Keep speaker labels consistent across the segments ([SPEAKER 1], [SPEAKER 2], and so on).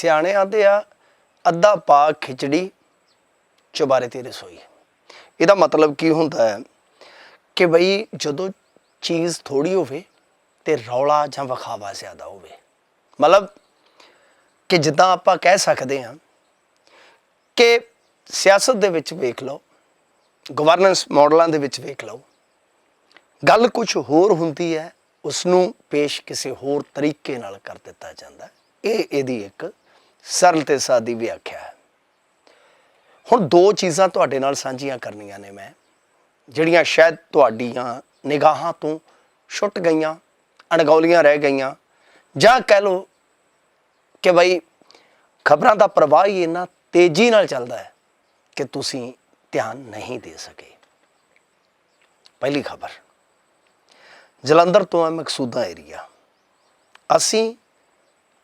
[SPEAKER 1] ਸਿਆਣੇ ਆਂਦੇ ਆ, ਅੱਧਾ ਪਾ ਖਿਚੜੀ ਚੁਬਾਰੇ ਤੇ ਰਸੋਈ। ਇਹਦਾ ਮਤਲਬ ਕੀ ਹੁੰਦਾ ਹੈ ਕਿ ਬਈ ਜਦੋਂ ਚੀਜ਼ ਥੋੜੀ ਹੋਵੇ ਤੇ ਰੌਲਾ ਜਾਂ ਵਿਖਾਵਾ ਜ਼ਿਆਦਾ ਹੋਵੇ। ਮਤਲਬ ਕਿ ਜਿੱਦਾਂ ਆਪਾਂ ਕਹਿ ਸਕਦੇ ਹਾਂ ਕਿ ਸਿਆਸਤ ਦੇ ਵਿੱਚ ਵੇਖ ਲਓ ਗਵਰਨੈਂਸ ਮਾਡਲਾਂ ਦੇ ਵਿੱਚ ਵੇਖ ਲਓ, ਗੱਲ ਕੁਝ ਹੋਰ ਹੁੰਦੀ ਹੈ ਉਸ ਨੂੰ ਪੇਸ਼ ਕਿਸੇ ਹੋਰ ਤਰੀਕੇ ਨਾਲ ਕਰ ਦਿੱਤਾ ਜਾਂਦਾ। ਇਹ ਇਹਦੀ ਇੱਕ ਸਰਲ ਤੇ ਸਾਦੀ ਵਿਆਖਿਆ ਹੈ। ਹੁਣ ਦੋ ਚੀਜ਼ਾਂ ਤੁਹਾਡੇ ਨਾਲ ਸਾਂਝੀਆਂ ਕਰਨੀਆਂ ਨੇ ਮੈਂ, ਜਿਹੜੀਆਂ ਸ਼ਾਇਦ ਤੁਹਾਡੀਆਂ ਨਿਗਾਹਾਂ ਤੋਂ ਛੁੱਟ ਗਈਆਂ, ਅਣਗੌਲੀਆਂ ਰਹਿ ਗਈਆਂ, ਜਾਂ ਕਹਿ ਲਓ ਕਿ ਬਈ ਖਬਰਾਂ ਦਾ ਪ੍ਰਵਾਹ ਹੀ ਇੰਨਾ ਤੇਜ਼ੀ ਨਾਲ ਚੱਲਦਾ ਹੈ ਕਿ ਤੁਸੀਂ ਧਿਆਨ ਨਹੀਂ ਦੇ ਸਕੇ। ਪਹਿਲੀ ਖਬਰ, ਜਲੰਧਰ ਤੋਂ ਹੈ ਮਕਸੂਦਾ ਏਰੀਆ। ਅਸੀਂ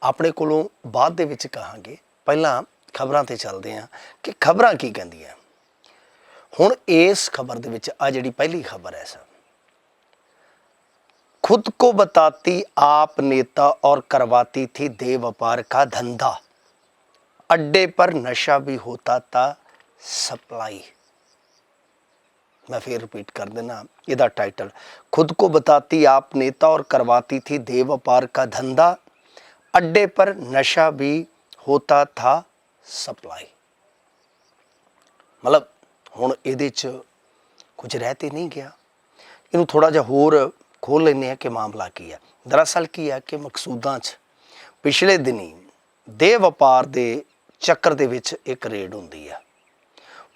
[SPEAKER 1] ਆਪਣੇ ਕੋਲੋਂ ਬਾਅਦ ਦੇ ਵਿੱਚ ਕਹਾਂਗੇ ਪਹਿਲਾਂ ਖਬਰਾਂ ਤੇ ਚੱਲਦੇ ਹਾਂ ਕਿ ਖਬਰਾਂ ਕੀ ਕਹਿੰਦੀਆਂ ਹੁਣ ਇਸ ਖਬਰ ਦੇ ਵਿੱਚ ਆ ਜਿਹੜੀ ਪਹਿਲੀ ਖਬਰ ਹੈ ਸਰ खुद को बताती आप नेता और करवाती थी देह व्यापार का धंधा अड्डे पर नशा भी होता था सप्लाई मैं फिर रिपीट कर देना इधर टाइटल खुद को बताती आप नेता और करवाती थी देह व्यापार का धंधा अड्डे पर नशा भी होता था सप्लाई ਮਤਲਬ ਹੁਣ ਇਹਦੇ ਚ ਕੁਝ ਰਹਿ ਤੇ ਨਹੀਂ ਗਿਆ ਇਹਨੂੰ ਥੋੜਾ ਜਿਹਾ ਹੋਰ ਖੋਲ ਲੈਂਦੇ ਆ ਕਿ ਮਾਮਲਾ ਕੀ ਹੈ ਦਰਅਸਲ ਕੀ ਹੈ ਕਿ ਮਕਸੂਦਾਂ 'ਚ ਪਿਛਲੇ ਦਿਨੀ ਦੇ ਵਪਾਰ ਦੇ ਚੱਕਰ ਦੇ ਵਿੱਚ ਇੱਕ ਰੇਡ ਹੁੰਦੀ ਆ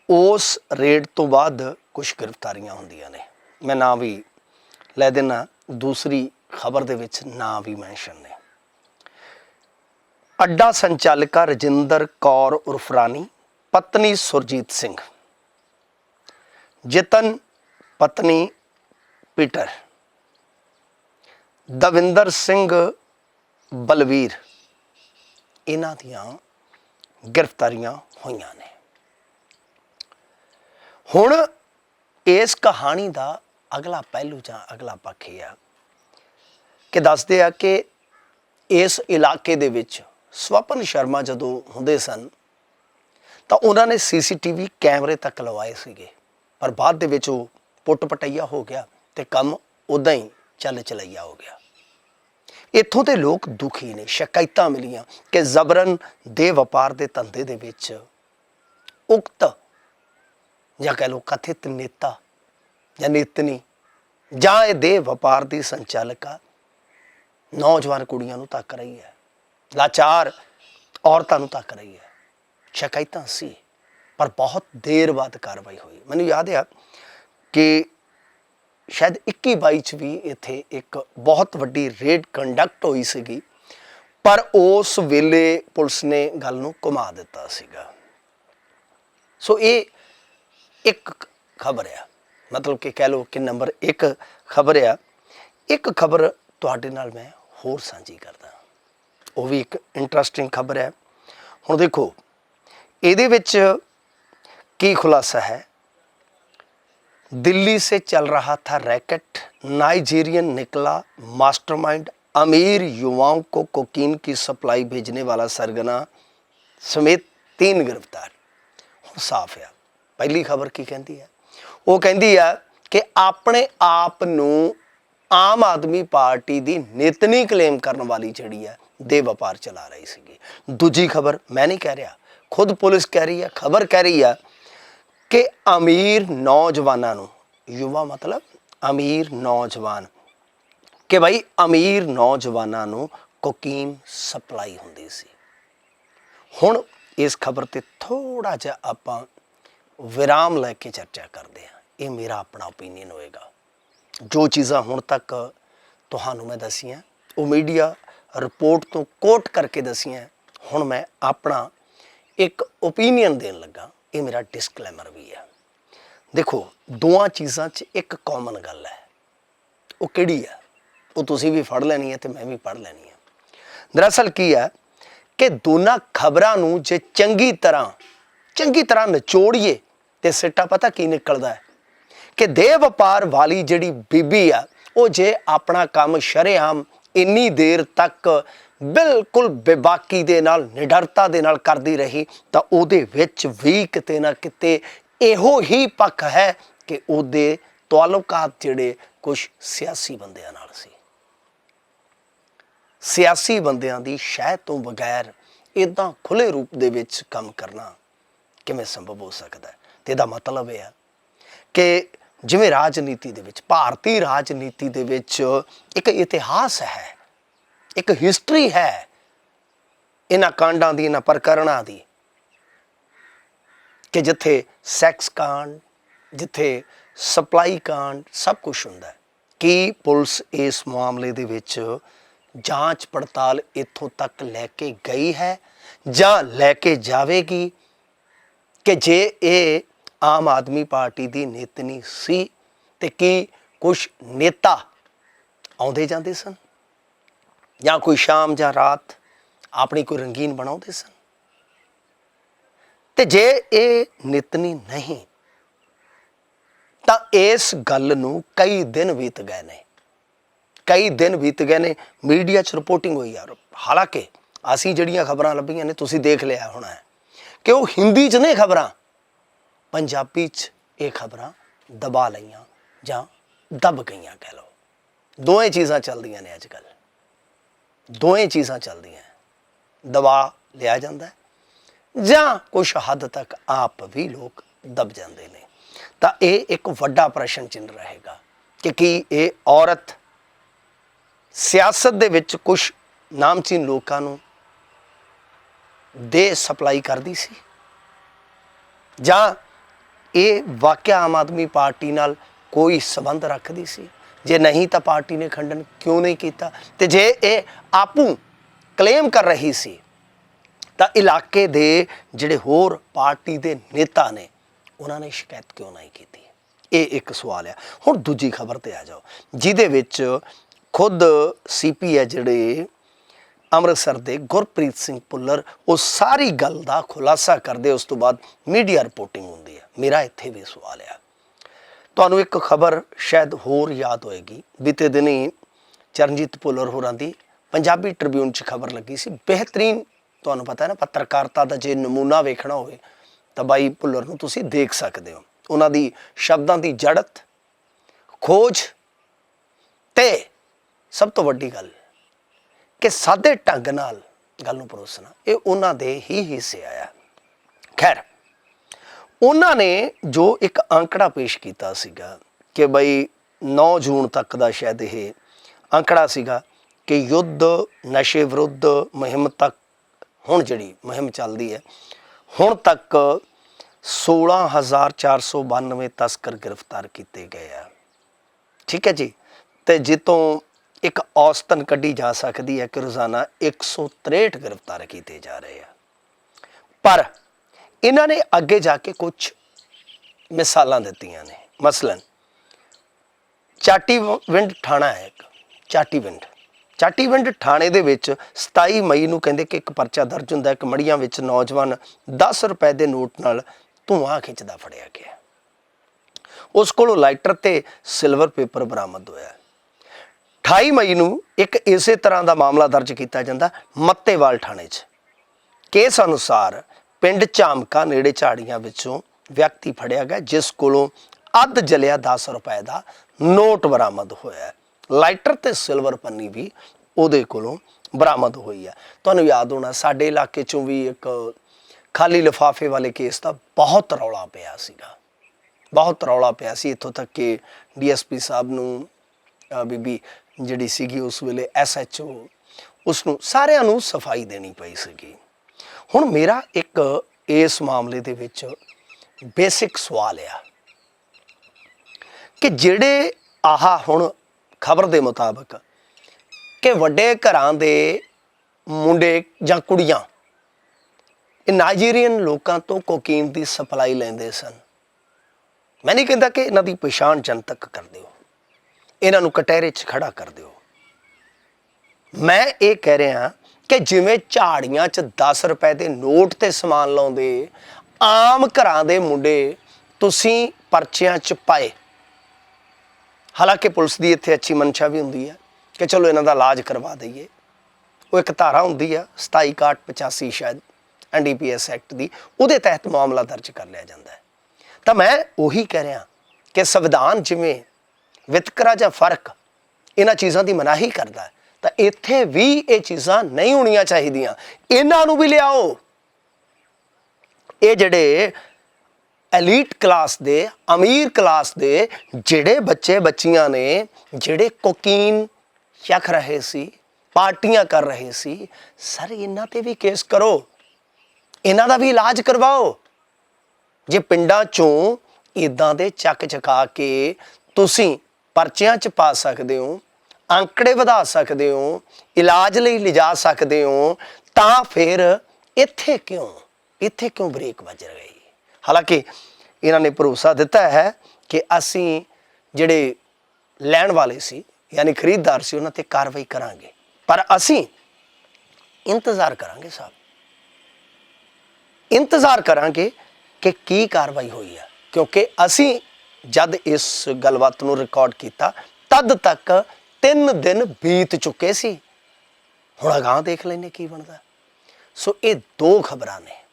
[SPEAKER 1] ਉਸ ਰੇਡ ਤੋਂ ਬਾਅਦ ਕੁਝ ਗ੍ਰਿਫਤਾਰੀਆਂ ਹੁੰਦੀਆਂ ਨੇ ਮੈਂ ਨਾਂ ਵੀ ਲੈ ਦੇਣਾ ਦੂਸਰੀ ਖਬਰ ਦੇ ਵਿੱਚ ਨਾਂ ਵੀ ਮੈਂਸ਼ਨ ਨੇ ਅੱਡਾ ਸੰਚਾਲਕਾ ਰਜਿੰਦਰ ਕੌਰ ਉਰਫਰਾਨੀ ਪਤਨੀ ਸੁਰਜੀਤ ਸਿੰਘ। ਜਿਤਨ, ਪਤਨੀ ਪੀਟਰ। ਦਵਿੰਦਰ ਸਿੰਘ ਬਲਵੀਰ। ਇਹਨਾਂ ਦੀਆਂ ਗ੍ਰਿਫਤਾਰੀਆਂ ਹੋਈਆਂ ਨੇ। ਹੁਣ ਇਸ ਕਹਾਣੀ ਦਾ ਅਗਲਾ ਪਹਿਲੂ ਜਾਂ ਅਗਲਾ ਪੱਖ ਇਹ ਆ ਕਿ ਦੱਸਦੇ ਆ ਕਿ ਇਸ ਇਲਾਕੇ ਦੇ ਵਿੱਚ ਸਵਪਨ ਸ਼ਰਮਾ ਜਦੋਂ ਹੁੰਦੇ ਸਨ, ਤਾਂ ਉਹਨਾਂ ਨੇ ਸੀਸੀਟੀਵੀ ਕੈਮਰੇ ਤੱਕ ਲਵਾਏ ਸੀਗੇ। ਪਰ ਬਾਅਦ ਦੇ ਵਿੱਚ ਉਹ ਪੁੱਟ ਪਟਈਆ ਹੋ ਗਿਆ ਤੇ ਕੰਮ ਉਦਾਂ ਹੀ ਚੱਲ ਚਲਈਆ ਹੋ ਗਿਆ। ਇੱਥੋਂ ਦੇ ਲੋਕ ਦੁਖੀ ਨੇ, ਸ਼ਿਕਾਇਤਾਂ ਮਿਲੀਆਂ ਕਿ ਜ਼ਬਰਨ ਦੇ ਵਪਾਰ ਦੇ ਧੰਦੇ ਦੇ ਵਿੱਚ ਉਕਤ ਜਾਂ ਕਹਿ ਲਓ ਕਥਿਤ ਨੇਤਾ ਜਾਂ ਨੇਤਨੀ ਜਾਂ ਇਹ ਦੇ ਵਪਾਰ ਦੀ ਸੰਚਾਲਕਾ ਨੌਜਵਾਨ ਕੁੜੀਆਂ ਨੂੰ ਤੱਕ ਰਹੀ ਹੈ। ਲਾਚਾਰ ਔਰਤਾਂ ਨੂੰ ਤੱਕ ਰਹੀ ਹੈ। ਸ਼ਿਕਾਇਤਾਂ ਸੀ, ਪਰ ਬਹੁਤ ਦੇਰ ਬਾਅਦ ਕਾਰਵਾਈ ਹੋਈ। ਮੈਨੂੰ ਯਾਦ ਆ ਕਿ ਸ਼ਾਇਦ 21 22 ਚ ਵੀ ਇੱਥੇ ਇੱਕ ਬਹੁਤ ਵੱਡੀ ਰੇਡ ਕੰਡਕਟ ਹੋਈ ਸੀਗੀ, ਪਰ ਉਸ ਵੇਲੇ ਪੁਲਿਸ ਨੇ ਗੱਲ ਨੂੰ ਘੁਮਾ ਦਿੱਤਾ ਸੀਗਾ। ਸੋ ਇਹ ਇੱਕ ਖਬਰ ਆ। ਮਤਲਬ ਕਿ ਕਹਿ ਲਓ ਕਿ ਨੰਬਰ 1 ਖਬਰ ਆ। ਇੱਕ ਖਬਰ ਤੁਹਾਡੇ ਨਾਲ ਮੈਂ ਹੋਰ ਸਾਂਝੀ ਕਰਦਾ। ਉਹ ਵੀ ਇੱਕ ਇੰਟਰਸਟਿੰਗ ਖਬਰ ਹੈ ਹੁਣ ਦੇਖੋ ਇਹਦੇ ਵਿੱਚ ਕੀ ਖੁਲਾਸਾ ਹੈ दिल्ली से चल रहा था रैकेट नाइजीरियन निकला मास्टरमाइंड अमीर युवाओं को कोकीन की सप्लाई भेजने वाला सरगना ਸਮੇਤ ਤਿੰਨ ਗ੍ਰਿਫਤਾਰ ਹੁਣ ਸਾਫ਼ ਆ ਪਹਿਲੀ ਖਬਰ ਕੀ ਕਹਿੰਦੀ ਹੈ ਉਹ ਕਹਿੰਦੀ ਆ ਕਿ ਆਪਣੇ ਆਪ ਨੂੰ ਆਮ ਆਦਮੀ ਪਾਰਟੀ ਦੀ ਨਿਤਨੀ ਕਲੇਮ ਕਰਨ ਵਾਲੀ ਜਿਹੜੀ ਹੈ ਦੇ ਵਪਾਰ ਚਲਾ ਰਹੀ ਸੀਗੀ। ਦੂਜੀ ਖਬਰ, ਮੈਂ ਨਹੀਂ ਕਹਿ ਰਿਹਾ, ਖੁਦ ਪੁਲਿਸ ਕਹਿ ਰਹੀ ਹੈ, ਖਬਰ ਕਹਿ ਰਹੀ ਹੈ ਕਿ ਅਮੀਰ ਨੌਜਵਾਨਾਂ ਨੂੰ, ਯੁਵਾ ਮਤਲਬ ਅਮੀਰ ਨੌਜਵਾਨ, ਕਿ ਭਾਈ ਅਮੀਰ ਨੌਜਵਾਨਾਂ ਨੂੰ ਕੋਕੀਨ ਸਪਲਾਈ ਹੁੰਦੀ ਸੀ। ਹੁਣ ਇਸ ਖਬਰ ਤੇ ਥੋੜਾ ਜਿਹਾ ਆਪਾਂ ਵਿਰਾਮ ਲੈ ਕੇ ਚਰਚਾ ਕਰਦੇ ਹਾਂ। ਇਹ ਮੇਰਾ ਆਪਣਾ ਓਪੀਨੀਅਨ ਹੋਏਗਾ। ਜੋ ਚੀਜ਼ਾਂ ਹੁਣ ਤੱਕ ਤੁਹਾਨੂੰ ਮੈਂ ਦਸੀਆਂ, ਉਹ ਮੀਡੀਆ ਰਿਪੋਰਟ ਤੋਂ ਕੋਟ ਕਰਕੇ ਦਸੀਆਂ, ਹੁਣ ਮੈਂ ਆਪਣਾ ਇੱਕ ਓਪੀਨੀਅਨ ਦੇਣ ਲੱਗਾ। ਇਹ ਮੇਰਾ ਡਿਸਕਲੇਮਰ ਵੀ ਆ। ਦੇਖੋ ਦੋਆਂ ਚੀਜ਼ਾਂ 'ਚ ਇੱਕ ਕਾਮਨ ਗੱਲ ਹੈ। ਉਹ ਕਿਹੜੀ ਆ? ਉਹ ਤੁਸੀਂ ਵੀ ਫੜ ਲੈਣੀ ਹੈ ਤੇ ਮੈਂ ਵੀ ਪੜ ਲੈਣੀ ਹੈ। ਦਰਅਸਲ ਕੀ ਹੈ ਕਿ ਦੋਨਾਂ ਖਬਰਾਂ ਨੂੰ ਜੇ ਚੰਗੀ ਤਰ੍ਹਾਂ ਚੰਗੀ ਤਰ੍ਹਾਂ ਨਿਚੋੜੀਏ ਤੇ ਸਿੱਟਾ ਪਤਾ ਕੀ ਨਿਕਲਦਾ ਹੈ? ਕਿ ਦੇਹ ਵਪਾਰ ਵਾਲੀ ਜਿਹੜੀ ਬੀਬੀ ਆ, ਉਹ ਜੇ ਆਪਣਾ ਕੰਮ ਸ਼ਰੇਆਮ ਇੰਨੀ ਦੇਰ ਤੱਕ ਬਿਲਕੁਲ ਬੇਬਾਕੀ ਦੇ ਨਾਲ, ਨਿਡਰਤਾ ਦੇ ਨਾਲ ਕਰਦੀ ਰਹੀ, ਤਾਂ ਉਹਦੇ ਵਿੱਚ ਵੀ ਕਿਤੇ ਨਾ ਕਿਤੇ ਇਹੋ ਹੀ ਪੱਖ ਹੈ ਕਿ ਉਹਦੇ ਤਾਲੁਕਾਤ ਜਿਹੜੇ ਕੁਝ ਸਿਆਸੀ ਬੰਦਿਆਂ ਨਾਲ ਸੀ। ਸਿਆਸੀ ਬੰਦਿਆਂ ਦੀ ਸ਼ਹਿ ਤੋਂ ਬਗੈਰ ਇਦਾਂ ਖੁੱਲੇ ਰੂਪ ਦੇ ਵਿੱਚ ਕੰਮ ਕਰਨਾ ਕਿਵੇਂ ਸੰਭਵ ਹੋ ਸਕਦਾ ਹੈ? ਤੇ ਇਹਦਾ ਮਤਲਬ ਇਹ ਹੈ ਕਿ ਜਿਵੇਂ ਰਾਜਨੀਤੀ ਦੇ ਵਿੱਚ, ਭਾਰਤੀ ਰਾਜਨੀਤੀ ਦੇ ਵਿੱਚ ਇੱਕ ਇਤਿਹਾਸ ਹੈ, ਇੱਕ ਹਿਸਟਰੀ ਹੈ, ਇਹਨਾਂ ਕਾਂਡਾਂ ਦੀ, ਇਹਨਾਂ ਪ੍ਰਕਰਣਾਂ ਦੀ ਕਿ ਜਿੱਥੇ ਸੈਕਸ ਕਾਂਡ, ਜਿੱਥੇ ਸਪਲਾਈ ਕਾਂਡ ਸਭ ਕੁਝ ਹੁੰਦਾ ਕੀ ਪੁਲਿਸ ਇਸ ਮਾਮਲੇ ਦੇ ਵਿੱਚ ਜਾਂਚ ਪੜਤਾਲ ਇੱਥੋਂ ਤੱਕ ਲੈ ਕੇ ਗਈ ਹੈ ਜਾਂ ਲੈ ਕੇ ਜਾਵੇਗੀ ਕਿ ਜੇ ਇਹ ਆਮ ਆਦਮੀ ਪਾਰਟੀ ਦੀ ਨੇਤਨੀ ਸੀ ਤੇ ਕੀ ਕੁਝ ਨੇਤਾ ਆਉਂਦੇ ਜਾਂਦੇ ਸਨ? ਜਾਂ ਕੋਈ ਸ਼ਾਮ ਜਾਂ ਰਾਤ ਆਪਣੀ ਕੋਈ ਰੰਗੀਨ ਬਣਾਉਂਦੇ ਸਨ? ਤੇ ਜੇ ਇਹ ਨਿਤਨੀ ਨਹੀਂ, ਤਾਂ ਇਸ ਗੱਲ ਨੂੰ ਕਈ ਦਿਨ ਬੀਤ ਗਏ ਨੇ। ਕਈ ਦਿਨ ਬੀਤ ਗਏ ਨੇ, ਮੀਡੀਆ 'ਚ ਰਿਪੋਰਟਿੰਗ ਹੋਈ ਯਾਰ ਹਾਲਾਂਕਿ ਅਸੀਂ ਜਿਹੜੀਆਂ ਖਬਰਾਂ ਲੱਭੀਆਂ ਨੇ, ਤੁਸੀਂ ਦੇਖ ਲਿਆ ਹੋਣਾ ਹੈ ਕਿ ਉਹ ਹਿੰਦੀ 'ਚ ਨੇ ਖਬਰਾਂ। ਪੰਜਾਬੀ 'ਚ ਇਹ ਖਬਰਾਂ ਦਬਾ ਲਈਆਂ ਜਾਂ ਦਬ ਗਈਆਂ ਕਹਿ ਲਓ। ਦੋਵੇਂ ਚੀਜ਼ਾਂ ਚੱਲਦੀਆਂ ਨੇ ਅੱਜ ਕੱਲ ਦੋਵੇਂ ਚੀਜ਼ਾਂ ਚੱਲਦੀਆਂ। ਦਬਾ ਲਿਆ ਜਾਂਦਾ ਜਾਂ ਕੁਝ ਹੱਦ ਤੱਕ ਆਪ ਵੀ ਲੋਕ ਦਬ ਜਾਂਦੇ ਨੇ। ਤਾਂ ਇਹ ਇੱਕ ਵੱਡਾ ਪ੍ਰਸ਼ਨ ਚਿੰਨ੍ਹ ਰਹੇਗਾ ਕਿ ਕੀ ਇਹ ਔਰਤ ਸਿਆਸਤ ਦੇ ਵਿੱਚ ਕੁਝ ਨਾਮਚੀਨ ਲੋਕਾਂ ਨੂੰ ਦੇ ਸਪਲਾਈ ਕਰਦੀ ਸੀ? ਜਾਂ ਇਹ ਵਾਕਿਆ ਆਮ ਆਦਮੀ ਪਾਰਟੀ ਨਾਲ ਕੋਈ ਸਬੰਧ ਰੱਖਦੀ ਸੀ? ਜੇ ਨਹੀਂ ਤਾਂ ਪਾਰਟੀ ਨੇ ਖੰਡਨ ਕਿਉਂ ਨਹੀਂ ਕੀਤਾ? ਤੇ ਜੇ ਇਹ ਆਪੂ ਕਲੇਮ ਕਰ ਰਹੀ ਸੀ, ਤਾਂ ਇਲਾਕੇ ਦੇ ਜਿਹੜੇ ਹੋਰ ਪਾਰਟੀ ਦੇ ਨੇਤਾ ਨੇ, ਉਹਨਾਂ ਨੇ ਸ਼ਿਕਾਇਤ ਕਿਉਂ ਨਹੀਂ ਕੀਤੀ? ਇਹ ਇੱਕ ਸਵਾਲ ਹੈ ਹੁਣ ਦੂਜੀ ਖਬਰ ਤੇ ਆ ਜਾਓ। ਜਿਹਦੇ ਵਿੱਚ ਖੁਦ ਸੀਪੀ ਹੈ ਜਿਹੜੇ ਅੰਮ੍ਰਿਤਸਰ ਦੇ ਗੁਰਪ੍ਰੀਤ ਸਿੰਘ ਪੁੱਲਰ, ਉਹ ਸਾਰੀ ਗੱਲ ਦਾ ਖੁਲਾਸਾ ਕਰਦੇ, ਉਸ ਤੋਂ ਬਾਅਦ ਮੀਡੀਆ ਰਿਪੋਰਟਿੰਗ ਹੁੰਦੀ ਹੈ। ਮੇਰਾ ਇੱਥੇ ਵੀ ਸਵਾਲ ਆ। ਤੁਹਾਨੂੰ ਇੱਕ ਖਬਰ ਸ਼ਾਇਦ ਹੋਰ ਯਾਦ ਹੋਏਗੀ। ਬੀਤੇ ਦਿਨੀ ਚਰਨਜੀਤ ਪੁੱਲਰ ਹੋਰਾਂ ਦੀ ਪੰਜਾਬੀ ਟ੍ਰਿਬਿਊਨ 'ਚ ਖਬਰ ਲੱਗੀ ਸੀ। ਬਿਹਤਰੀਨ ਤੁਹਾਨੂੰ ਪਤਾ ਹੈ ਨਾ, ਪੱਤਰਕਾਰਤਾ ਦਾ ਜੇ ਨਮੂਨਾ ਵੇਖਣਾ ਹੋਵੇ ਤਾਂ ਬਾਈ ਪੁੱਲਰ ਨੂੰ ਤੁਸੀਂ ਦੇਖ ਸਕਦੇ ਹੋ। ਉਹਨਾਂ ਦੀ ਸ਼ਬਦਾਂ ਦੀ ਜੜਤ, ਖੋਜ ਤੇ ਸਭ ਤੋਂ ਵੱਡੀ ਗੱਲ ਕਿ ਸਾਦੇ ਢੰਗ ਨਾਲ, ਗੱਲ ਨੂੰ ਪਰੋਸਣਾ, ਇਹ ਉਹਨਾਂ ਦੇ ਹੀ ਹਿੱਸੇ ਆਇਆ। ਖੈਰ ਉਹਨਾਂ ਨੇ ਜੋ ਇੱਕ ਅੰਕੜਾ ਪੇਸ਼ ਕੀਤਾ ਸੀਗਾ ਕਿ ਬਈ 9 ਜੂਨ ਤੱਕ ਦਾ ਸ਼ਾਇਦ ਇਹ ਅੰਕੜਾ ਸੀਗਾ ਕਿ ਯੁੱਧ, ਨਸ਼ੇ ਵਿਰੁੱਧ, ਮੁਹਿੰਮ ਤੱਕ, ਹੁਣ ਜਿਹੜੀ ਮੁਹਿੰਮ ਚੱਲਦੀ ਹੈ, ਹੁਣ ਤੱਕ 16492 ਤਸਕਰ ਗ੍ਰਿਫਤਾਰ ਕੀਤੇ ਗਏ ਆ। ਠੀਕ ਹੈ ਜੀ? ਤੇ ਜਿੱਤੋਂ ਇੱਕ ਔਸਤਨ ਕੱਢੀ ਜਾ ਸਕਦੀ ਹੈ ਕਿ ਰੋਜ਼ਾਨਾ 163 ਗ੍ਰਿਫਤਾਰ ਕੀਤੇ ਜਾ ਰਹੇ ਆ। ਪਰ ਇਹਨਾਂ ਨੇ ਅੱਗੇ ਜਾ ਕੇ ਕੁਝ ਮਿਸਾਲਾਂ ਦਿੱਤੀਆਂ ਨੇ। ਮਸਲਨ, ਚਾਟੀ ਵਿੰਡ ਥਾਣਾ ਹੈ ਇੱਕ ਚਾਟੀਵਿੰਡ ਚਾਟੀਵਿੰਡ ਥਾਣੇ ਦੇ ਵਿੱਚ 27 ਮਈ ਨੂੰ ਕਹਿੰਦੇ ਕਿ ਇੱਕ ਪਰਚਾ ਦਰਜ ਹੁੰਦਾ ਇੱਕ ਮੜੀਆਂ ਵਿੱਚ ਨੌਜਵਾਨ 10 ਰੁਪਏ ਦੇ ਨੋਟ ਨਾਲ ਧੂਆਂ ਖਿੱਚਦਾ ਫੜਿਆ ਗਿਆ ਉਸ ਕੋਲੋਂ ਲਾਈਟਰ ਤੇ ਸਿਲਵਰ ਪੇਪਰ ਬਰਾਮਦ ਹੋਇਆ 28 ਮਈ ਨੂੰ ਇੱਕ ਇਸੇ ਤਰ੍ਹਾਂ ਦਾ ਮਾਮਲਾ ਦਰਜ ਕੀਤਾ ਜਾਂਦਾ, ਮੱਤੇਵਾਲ ਥਾਣੇ 'ਚ। ਕੇਸ ਅਨੁਸਾਰ ਪਿੰਡ ਝਾਮਕਾ ਨੇੜੇ ਝਾੜੀਆਂ ਵਿੱਚੋਂ ਵਿਅਕਤੀ ਫੜਿਆ ਗਿਆ, ਜਿਸ ਕੋਲੋਂ ਅੱਧ ਜਲਿਆ 10 ਰੁਪਏ ਦਾ ਨੋਟ ਬਰਾਮਦ ਹੋਇਆ ਲਾਈਟਰ ਤੇ ਸਿਲਵਰ ਪੰਨੀ ਵੀ ਉਹਦੇ ਕੋਲੋਂ ਬਰਾਮਦ ਹੋਈ ਹੈ। ਤੁਹਾਨੂੰ ਯਾਦ ਹੋਣਾ, ਸਾਡੇ ਇਲਾਕੇ ਚੋਂ ਵੀ ਇੱਕ ਖਾਲੀ ਲਿਫਾਫੇ ਵਾਲੇ ਕੇਸ ਦਾ ਬਹੁਤ ਰੌਲਾ ਪਿਆ ਸੀਗਾ। ਬਹੁਤ ਰੌਲਾ ਪਿਆ ਸੀ ਇੱਥੋਂ ਤੱਕ ਕਿ ਡੀਐਸਪੀ ਸਾਹਿਬ ਨੂੰ ਬੀਬੀ ਜਿਹੜੀ ਸੀਗੀ ਉਸ ਵੇਲੇ ਐਸਐਚਓ ਉਸ ਨੂੰ ਸਾਰਿਆਂ ਨੂੰ ਸਫ਼ਾਈ ਦੇਣੀ ਪਈ ਸੀਗੀ। ਹੁਣ ਮੇਰਾ ਇੱਕ ਇਸ ਮਾਮਲੇ ਦੇ ਵਿੱਚ ਬੇਸਿਕ ਸਵਾਲ ਆ ਕਿ ਜਿਹੜੇ ਆਹਾ ਹੁਣ ਖਬਰ ਦੇ ਮੁਤਾਬਕ ਕਿ ਵੱਡੇ ਘਰਾਂ ਦੇ ਮੁੰਡੇ ਜਾਂ ਕੁੜੀਆਂ, ਇਹ ਨਾਈਜੀਰੀਅਨ ਲੋਕਾਂ ਤੋਂ ਕੋਕੀਨ ਦੀ ਸਪਲਾਈ ਲੈਂਦੇ ਸਨ। ਮੈਂ ਨਹੀਂ ਕਹਿੰਦਾ ਕਿ ਇਹਨਾਂ ਦੀ ਪਛਾਣ ਜਨਤਕ ਕਰ ਦਿਓ। ਇਹਨਾਂ ਨੂੰ ਕਟਹਿਰੇ 'ਚ ਖੜਾ ਕਰ ਦਿਓ। ਮੈਂ ਇਹ ਕਹਿ ਰਿਹਾ ਕਿ ਜਿਵੇਂ ਝਾੜੀਆਂ 'ਚ 10 ਰੁਪਏ ਦੇ ਨੋਟ ਤੇ ਸਮਾਨ ਲਾਉਂਦੇ, ਆਮ ਘਰਾਂ ਦੇ ਮੁੰਡੇ ਤੁਸੀਂ ਪਰਚਿਆਂ 'ਚ ਪਾਏ। ਹਾਲਾਂਕਿ ਪੁਲਿਸ ਦੀ ਇੱਥੇ ਅੱਛੀ ਮਨਸ਼ਾ ਵੀ ਹੁੰਦੀ ਹੈ ਕਿ ਚਲੋ ਇਹਨਾਂ ਦਾ ਇਲਾਜ ਕਰਵਾ ਦਈਏ। ਉਹ ਇੱਕ ਧਾਰਾ ਹੁੰਦੀ ਆ 2785 ਸ਼ਾਇਦ ਐਨਡੀਪੀਐਸ ਐਕਟ ਦੀ, ਉਹਦੇ ਤਹਿਤ ਮਾਮਲਾ ਦਰਜ ਕਰ ਲਿਆ ਜਾਂਦਾ ਹੈ। ਤਾਂ ਮੈਂ ਉਹੀ ਕਹਿ ਰਿਹਾ ਕਿ ਸੰਵਿਧਾਨ ਜਿਵੇਂ ਵਿਤਕਰਾ ਜਾਂ ਫ਼ਰਕ, ਇਹਨਾਂ ਚੀਜ਼ਾਂ ਦੀ ਮਨਾਹੀ ਕਰਦਾ ਹੈ। ਤਾਂ ਇੱਥੇ ਵੀ ਇਹ ਚੀਜ਼ਾਂ ਨਹੀਂ ਹੋਣੀਆਂ ਚਾਹੀਦੀਆਂ। ਇਹਨਾਂ ਨੂੰ ਵੀ ਲਿਆਓ। ਇਹ ਜਿਹੜੇ ਐਲੀਟ ਕਲਾਸ ਦੇ, ਅਮੀਰ ਕਲਾਸ ਦੇ ਜਿਹੜੇ ਬੱਚੇ ਬੱਚੀਆਂ ਨੇ, ਜਿਹੜੇ ਕੋਕੀਨ ਚੱਖ ਰਹੇ ਸੀ, ਪਾਰਟੀਆਂ ਕਰ ਰਹੇ ਸੀ, ਸਰ ਇਹਨਾਂ ਤੇ ਵੀ ਕੇਸ ਕਰੋ। ਇਹਨਾਂ ਦਾ ਵੀ ਇਲਾਜ ਕਰਵਾਓ। ਜੇ ਪਿੰਡਾਂ ਚੋਂ ਇਦਾਂ ਦੇ ਚੱਕ ਚਕਾ ਕੇ ਤੁਸੀਂ ਪਰਚਿਆਂ 'ਚ ਪਾ ਸਕਦੇ ਹੋ ਅੰਕੜੇ ਵਧਾ ਸਕਦੇ ਹੋ, ਇਲਾਜ ਲਈ ਲਿਜਾ ਸਕਦੇ ਹੋ, ਤਾਂ ਫਿਰ ਇੱਥੇ ਕਿਉਂ ਇੱਥੇ ਕਿਉਂ ਬ੍ਰੇਕ ਵੱਜ ਰਹੀ? ਹਾਲਾਂਕਿ ਇਹਨਾਂ ਨੇ ਭਰੋਸਾ ਦਿੱਤਾ ਹੈ ਕਿ ਅਸੀਂ ਜਿਹੜੇ ਲੈਣ ਵਾਲੇ ਸੀ, ਯਾਨੀ ਖਰੀਦਦਾਰ ਸੀ, ਉਹਨਾਂ ਤੇ ਕਾਰਵਾਈ ਕਰਾਂਗੇ। ਪਰ ਅਸੀਂ ਇੰਤਜ਼ਾਰ ਕਰਾਂਗੇ ਸਾਹਿਬ ਇੰਤਜ਼ਾਰ ਕਰਾਂਗੇ ਕਿ ਕੀ ਕਾਰਵਾਈ ਹੋਈ ਹੈ ਕਿਉਂਕਿ ਅਸੀਂ ਜਦ ਇਸ ਗੱਲਬਾਤ ਨੂੰ ਰਿਕਾਰਡ ਕੀਤਾ, ਤਦ ਤੱਕ ਤਿੰਨ ਦਿਨ ਬੀਤ ਚੁੱਕੇ ਸੀ। ਹੁਣ ਅਗਾਂਹ ਦੇਖ ਲੈਨੇ ਕੀ ਬਣਦਾ। ਸੋ ਇਹ ਦੋ ਖਬਰਾਂ ਨੇ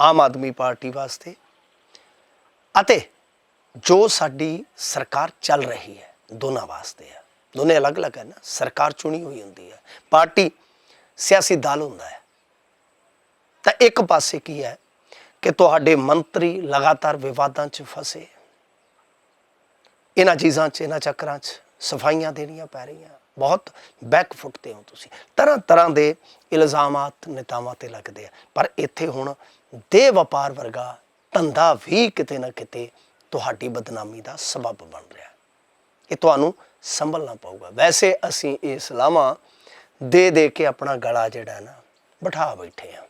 [SPEAKER 1] ਆਮ ਆਦਮੀ ਪਾਰਟੀ ਵਾਸਤੇ ਅਤੇ ਜੋ ਸਾਡੀ ਸਰਕਾਰ ਚੱਲ ਰਹੀ ਹੈ, ਦੋਨਾਂ ਵਾਸਤੇ ਹੈ। ਦੋਨੇ ਅਲੱਗ-ਅਲੱਗ ਹੈ ਨਾ। ਸਰਕਾਰ ਚੁਣੀ ਹੋਈ ਹੁੰਦੀ ਹੈ। ਪਾਰਟੀ ਸਿਆਸੀ ਦਲ ਹੁੰਦਾ ਹੈ। ਤਾਂ ਇੱਕ ਪਾਸੇ ਕੀ ਹੈ ਕਿ ਤੁਹਾਡੇ ਮੰਤਰੀ ਲਗਾਤਾਰ ਵਿਵਾਦਾਂ 'ਚ ਫਸੇ। ਇਹਨਾਂ ਚੀਜ਼ਾਂ 'ਚ, ਇਹਨਾਂ ਚੱਕਰਾਂ 'ਚ। ਸਫਾਈਆਂ ਦੇਣੀਆਂ ਪੈ ਰਹੀਆਂ। ਬਹੁਤ ਬੈਕ ਫੁੱਟ ਤੇ ਹੋ ਤੁਸੀਂ। ਤਰ੍ਹਾਂ ਤਰ੍ਹਾਂ ਦੇ ਇਲਜ਼ਾਮਾਤ ਨੇਤਾਵਾਂ ਤੇ ਲੱਗਦੇ ਆ। ਪਰ ਇੱਥੇ ਹੁਣ ਦੇ ਵਪਾਰ ਵਰਗਾ ਧੰਦਾ ਵੀ ਕਿਤੇ ਨਾ ਕਿਤੇ ਤੁਹਾਡੀ ਬਦਨਾਮੀ ਦਾ ਸਬਬ ਬਣ ਰਿਹਾ। ਇਹ ਤੁਹਾਨੂੰ ਸੰਭਲਣਾ ਪਊਗਾ। ਵੈਸੇ ਅਸੀਂ ਇਹ ਸਲਾਹਾਂ ਦੇ ਦੇ ਕੇ ਆਪਣਾ ਗਲਾ ਜਿਹੜਾ ਨਾ ਬਿਠਾ ਬੈਠੇ ਆ।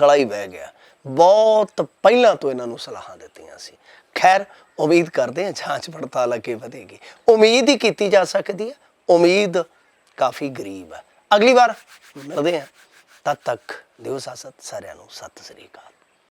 [SPEAKER 1] ਗਲਾ ਹੀ ਵਹਿ ਗਿਆ। ਬਹੁਤ ਪਹਿਲਾਂ ਤੋਂ ਇਹਨਾਂ ਨੂੰ ਸਲਾਹਾਂ ਦਿੱਤੀਆਂ ਸੀ। ਖੈਰ, ਉਮੀਦ ਕਰਦੇ ਹਾਂ ਜਾਂਚ ਪੜਤਾਲ ਅੱਗੇ ਵਧੇਗੀ। ਉਮੀਦ ਹੀ ਕੀਤੀ ਜਾ ਸਕਦੀ ਹੈ। ਉਮੀਦ ਕਾਫੀ ਗਰੀਬ ਹੈ। ਅਗਲੀ ਵਾਰ ਮਿਲਦੇ ਹਾਂ। ਤਦ ਤੱਕ ਦਿਓ ਸਾਸਤ, ਸਾਰਿਆਂ ਨੂੰ ਸਤਿ ਸ੍ਰੀ ਅਕਾਲ।